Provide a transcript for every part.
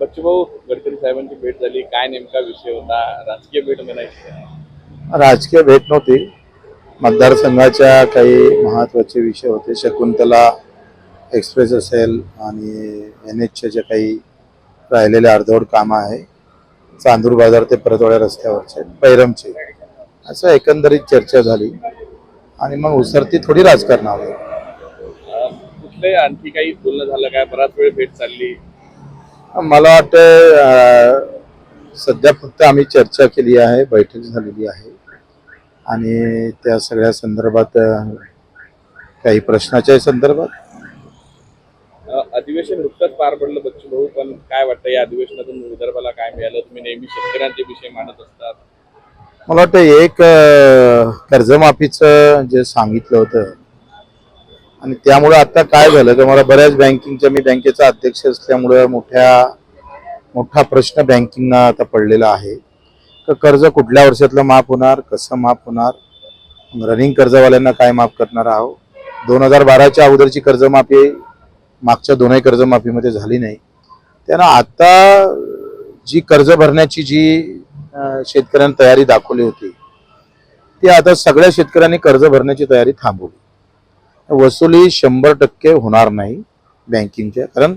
बच्चूभाऊ गडकरी साहेबांची भेट झाली. काय नेमका विषय होता? राजकीय भेट म्हणायची राजकीय भेट नव्हती. मतदारसंघाच्या काही महत्त्वाचे विषय होते. शकुंतला एक्सप्रेस असेल आणि एन एचचे जे काही राहिलेले अर्धवट कामं आहे चांदूर बाजार ते परतवाड्या रस्त्यावरचे पैरमचे असं एकंदरीत चर्चा झाली. आणि मग उसरती थोडी राजकारणावर. कुठले आणखी काही बोलणं झालं काय? बराच वेळ भेट चालली. मला वाटतं सध्या फक्त आम्ही चर्चा केली आहे बैठक झालेली आहे. आणि त्या सगळ्या संदर्भात काही प्रश्नाच्या संदर्भात. अं, अधिवेशन नुकतंच पार पडलं बच्चूभाऊ पण काय वाटतं या अधिवेशनातून विदर्भाला काय मिळालं? तुम्ही नेहमी शेतकऱ्यांचे विषय मांडत असतात. मला वाटतं एक अं, कर्जमाफीचं जे सांगितलं होतं आणि त्यामुळे आता काय झालं तर मला बऱ्याच बँकिंगच्या मी बँकेचा अध्यक्ष असल्यामुळं मोठ्या मोठा प्रश्न बँकिंगना आता पडलेला आहे. तर कर्ज कुठल्या वर्षातलं माफ होणार कसं माफ होणार? रनिंग कर्जवाल्यांना काय माफ करणार आहो दोन हजार बाराच्या अगोदरची कर्जमाफी मागच्या दोनही कर्जमाफीमध्ये झाली नाही. त्यानं आता जी कर्ज भरण्याची जी शेतकऱ्यांनी तयारी दाखवली होती ती आता सगळ्या शेतकऱ्यांनी कर्ज भरण्याची तयारी थांबवली. वसुली शंभर टक्के होणार नाही बँकिंगच्या कारण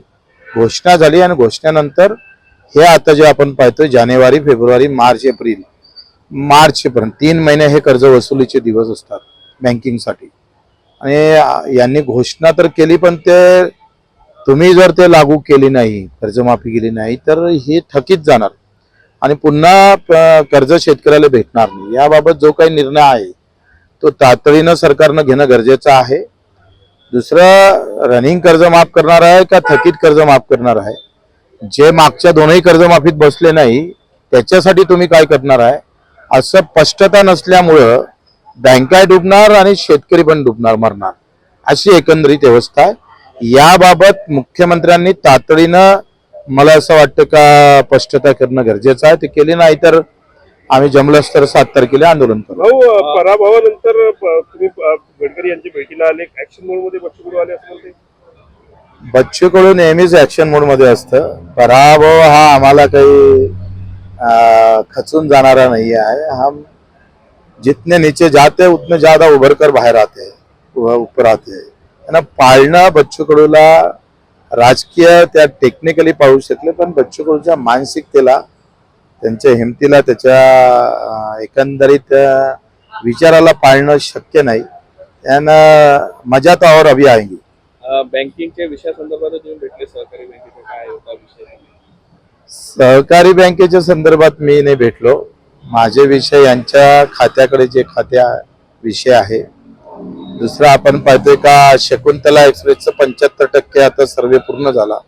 घोषणा झाली आणि घोषणेनंतर हे आता जे आपण पाहतोय जानेवारी फेब्रुवारी मार्च एप्रिल मार्चपर्यंत तीन महिने हे कर्ज वसुलीचे दिवस असतात बँकिंगसाठी. आणि यांनी घोषणा तर केली पण ते तुम्ही जर ते लागू केली नाही कर्जमाफी केली नाही तर हे थकीत जाणार. आणि पुन्हा प- कर्ज शेतकऱ्याला भेटणार नाही. याबाबत जो काही निर्णय आहे तो तातडीनं सरकारनं घेणं गरजेचं आहे. दुसरं रनिंग कर्ज माफ करणार आहे का थकीत कर्ज माफ करणार आहे? जे मागच्या दोनही कर्जमाफीत बसले नाही त्याच्यासाठी तुम्ही काय करणार आहे? असं स्पष्टता नसल्यामुळं बँका डुबणार आणि शेतकरी पण डुबणार मरणार. अशी एकंदरीत व्यवस्था आहे. याबाबत मुख्यमंत्र्यांनी तातडीनं मला असं वाटतं का स्पष्टता करणं गरजेचं आहे. ते केली नाही तर आम्ही जमलंच तर सात तारखेला आंदोलन करू. भाऊ पराभवानंतर प- तुम्ही अ, गडकरी यांची भेटीला आले. ऍक्शन मोडमध्ये बच्चू कडू आले असं म्हणते बच्चू कडू नेहमीच ऍक्शन मोडमध्ये असतं. पराभव हा आम्हाला काही अं, खचून जाणारा नाही आहे. हम जितने नीचे जाते उतने ज्यादा उभर कर बाहेर आते आते हैं. त्यांना पाळणं बच्चू कडूला राजकीय त्या टेक्निकली पाळू शकले पण बच्चू कडूच्या मानसिकतेला त्यांच्या हिमतीला त्याच्या एकंदरीत विचाराला पाळणं शक्य नाही. त्यानं मजा तर और अभी आएंगी. अं, बँकिंगच्या विषयासंदर्भात तुम्ही भेटले सहकारी बँकेचा काय होता विषय? सहकारी बँकेच्या संदर्भात मी नाही भेटलो. माझे विषय यांच्या खात्याकडे जे खात्या विषय आहे. दुसरा आपण पाहतोय का शकुंतला एक्सप्रेसचं पंच्याहत्तर टक्के आता सर्वे पूर्ण झाला.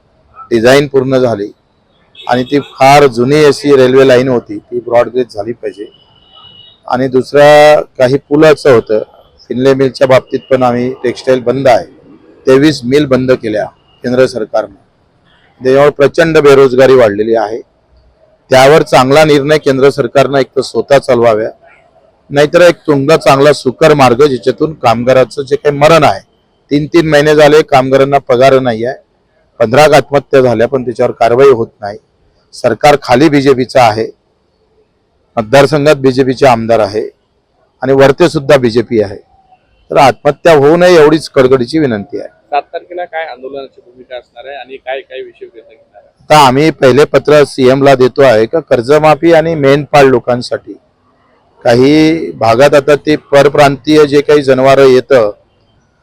डिझाईन पूर्ण झाली. आणि ती फार जुनी अशी रेल्वे लाईन होती ती ब्रॉडगेज झाली पाहिजे. आणि दुसरा काही पुलाचं होतं फिनले मिलच्या बाबतीत पण आम्ही टेक्स्टाईल बंद आहे. तेवीस मिल बंद केल्या केंद्र सरकारने. त्याच्यावर प्रचंड बेरोजगारी वाढलेली आहे. त्यावर चांगला निर्णय केंद्र सरकारनं एक तर स्वतः चालवाव्या नाहीतर एक तुंगा चांगला सुकर मार्ग ज्याच्यातून कामगाराचं जे काही मरण आहे तीन तीन महिने झाले कामगारांना पगार नाही आहे पंधरा आत्महत्या झाल्या पण त्याच्यावर कारवाई होत नाही. सरकार खाली बीजेपीचं आहे मतदारसंघात बीजेपीचे आमदार आहे आणि वरते सुद्धा बीजेपी आहे. तर आत्महत्या होऊ नये एवढीच कडकडीची विनंती आहे. सात तारखेला काय आंदोलनाची भूमिका असणार आहे आणि काय काय विषय घेणार आता आम्ही पहिले पत्र सीएम ला देतो आहे का कर्जमाफी आणि मेनपाळ लोकांसाठी. काही भागात आता ते परप्रांतीय जे काही जनावरं येतं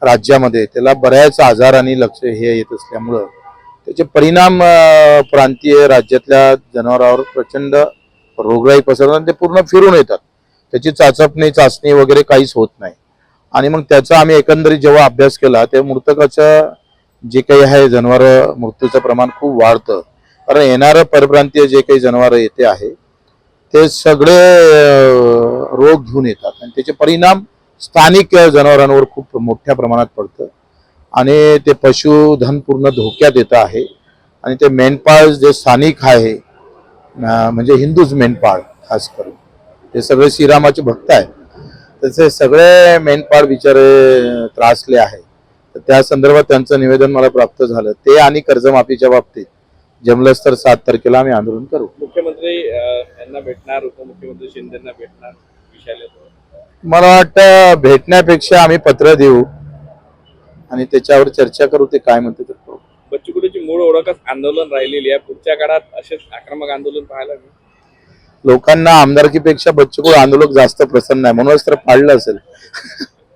राज्यामध्ये त्याला बऱ्याच आजार आणि लक्ष हे येत असल्यामुळं त्याचे परिणाम प्रांतीय राज्यातल्या जनावरांवर प्रचंड रोगराई पसरतात आणि ते पूर्ण फिरून येतात. त्याची चाचपणी चाचणी वगैरे काहीच होत नाही. आणि मग त्याचा आम्ही एकंदरीत जेव्हा अभ्यास केला तेव्हा मृतकाचं जे काही आहे जनावर मृत्यूचं प्रमाण खूप वाढतं. कारण येणारं परप्रांतीय जे काही जनावर येते आहे ते सगळे रोग घेऊन येतात. आणि त्याचे परिणाम स्थानिक जनावरांवर खूप मोठ्या प्रमाणात पडतं. आणि ते पशुधन पूर्ण धोक्यात येतं आहे. आणि ते मेंढपाळ जे स्थानिक आहे म्हणजे हिंदूच मेंढपाळ खास करून. ते सगळे श्रीरामाचे भक्त आहेत. तसे सगळे मेंढपाळ बिचारे त्रासले आहे तर त्या संदर्भात त्यांचं निवेदन मला प्राप्त झालं. ते आणि कर्जमाफीच्या बाबतीत जमलंच तर सात तारखेला आम्ही आंदोलन करू. मुख्यमंत्री यांना भेटणार उपमुख्यमंत्री शिंदेना भेटणार मला वाटतं भेटण्यापेक्षा आम्ही पत्र देऊ. आणि त्याच्यावर चर्चा करू ते काय म्हणते ते करू बच्चू कडूची मूळ ओळखच आंदोलन राहिलेली आहे. पुढच्या काळात असेच आक्रमक आंदोलन पाहायला मिळेल. लोकांना आमदारकीपेक्षा बच्चूकडे आंदोलक जास्त प्रसन्न आहे. म्हणूनच तर पाडलं असेल.